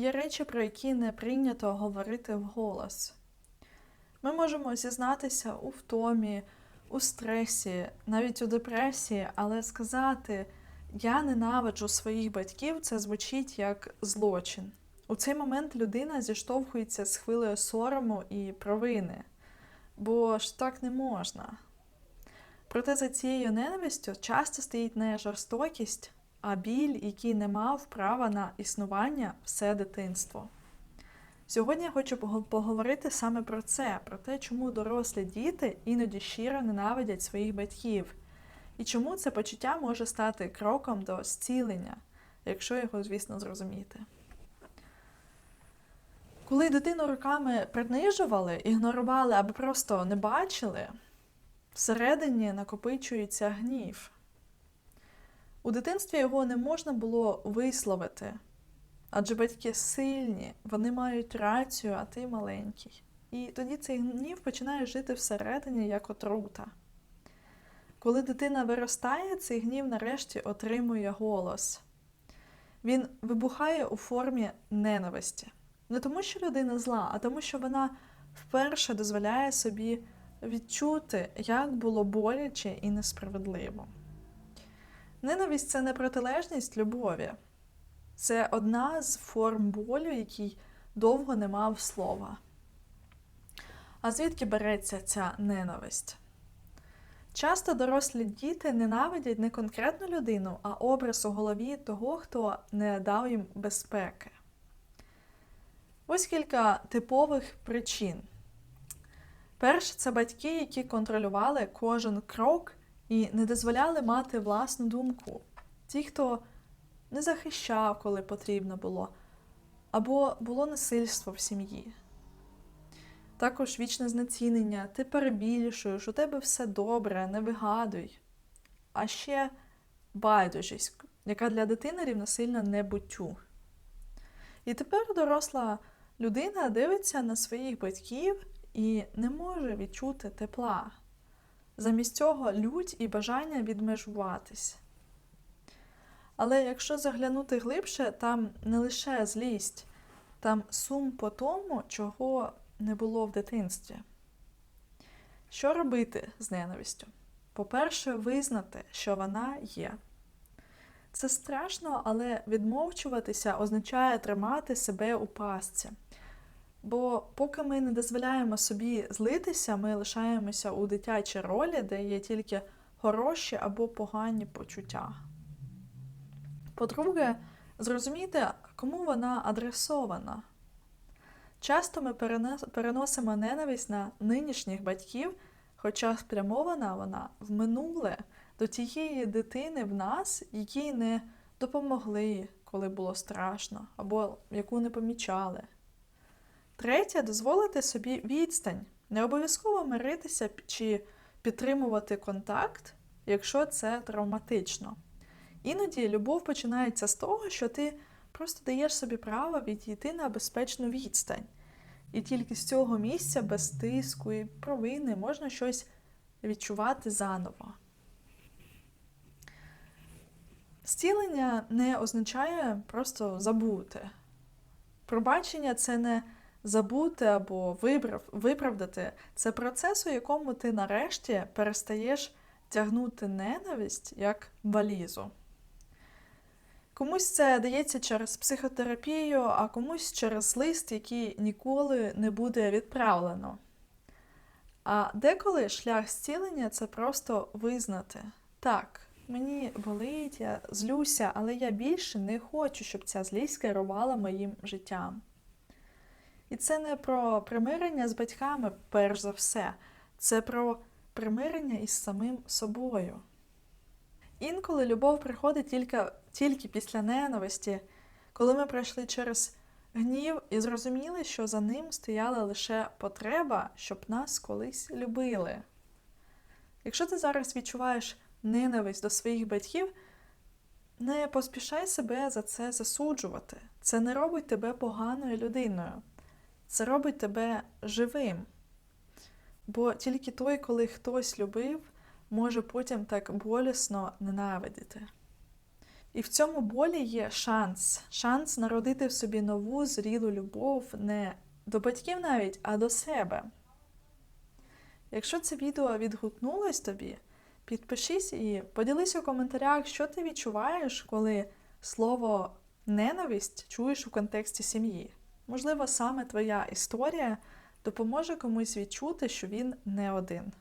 Є речі, про які не прийнято говорити вголос. Ми можемо зізнатися у втомі, у стресі, навіть у депресії, але сказати Я ненавиджу своїх батьків це звучить як злочин. У цей момент людина зіштовхується з хвилею сорому і провини, бо ж так не можна. Проте за цією ненавистю часто стоїть не жорстокість, а біль, який не мав права на існування все дитинство. Сьогодні я хочу поговорити саме про це, про те, чому дорослі діти іноді щиро ненавидять своїх батьків, і чому це почуття може стати кроком до зцілення, якщо його, звісно, зрозуміти. Коли дитину руками принижували, ігнорували або просто не бачили, всередині накопичується гнів. У дитинстві його не можна було висловити, адже батьки сильні, вони мають рацію, а ти маленький. І тоді цей гнів починає жити всередині як отрута. Коли дитина виростає, цей гнів нарешті отримує голос. Він вибухає у формі ненависті. Не тому, що людина зла, а тому, що вона вперше дозволяє собі відчути, як було боляче і несправедливо. Ненависть це не протилежність любові, це одна з форм болю, який довго не мав слова. А звідки береться ця ненависть? Часто дорослі діти ненавидять не конкретну людину, а образ у голові того, хто не дав їм безпеки. Ось кілька типових причин. Перше, це батьки, які контролювали кожен крок і не дозволяли мати власну думку. Ті, хто не захищав, коли потрібно було, або було насильство в сім'ї. Також вічне знецінення, ти перебільшуєш, у тебе все добре, не вигадуй. А ще байдужість, яка для дитини рівносильна небуттю. І тепер доросла людина дивиться на своїх батьків і не може відчути тепла. Замість цього лють і бажання відмежуватись. Але якщо заглянути глибше, там не лише злість, там сум по тому, чого не було в дитинстві. Що робити з ненавистю? По-перше, визнати, що вона є. Це страшно, але відмовчуватися означає тримати себе у пастці. Бо поки ми не дозволяємо собі злитися, ми лишаємося у дитячій ролі, де є тільки хороші або погані почуття. По-друге, зрозуміти, кому вона адресована. Часто ми переносимо ненависть на нинішніх батьків, хоча спрямована вона в минуле до тієї дитини в нас, якій не допомогли, коли було страшно, або яку не помічали. Третє дозволити собі відстань. Не обов'язково миритися чи підтримувати контакт, якщо це травматично. Іноді любов починається з того, що ти просто даєш собі право відійти на безпечну відстань. І тільки з цього місця без тиску і провини можна щось відчувати заново. Зцілення не означає просто забути. Пробачення це не забути або виправ, виправдати. Це процес, у якому ти нарешті перестаєш тягнути ненависть як валізу. Комусь це дається через психотерапію, а комусь через лист, який ніколи не буде відправлено. А деколи шлях зцілення це просто визнати. Так, мені болить, я злюся, але я більше не хочу, щоб ця злість керувала моїм життям. І це не про примирення з батьками, перш за все, це про примирення із самим собою. Інколи любов приходить тільки, тільки після ненависті, коли ми пройшли через гнів і зрозуміли, що за ним стояла лише потреба, щоб нас колись любили. Якщо ти зараз відчуваєш ненависть до своїх батьків, не поспішай себе за це засуджувати. Це не робить тебе поганою людиною. Це робить тебе живим. Бо тільки той, коли хтось любив, може потім так болісно ненавидіти. І в цьому болі є шанс. Шанс народити в собі нову зрілу любов не до батьків навіть, а до себе. Якщо це відео відгукнулось тобі, підпишись і поділись у коментарях, що ти відчуваєш, коли слово ненависть чуєш у контексті сім'ї. Можливо, саме твоя історія допоможе комусь відчути, що він не один.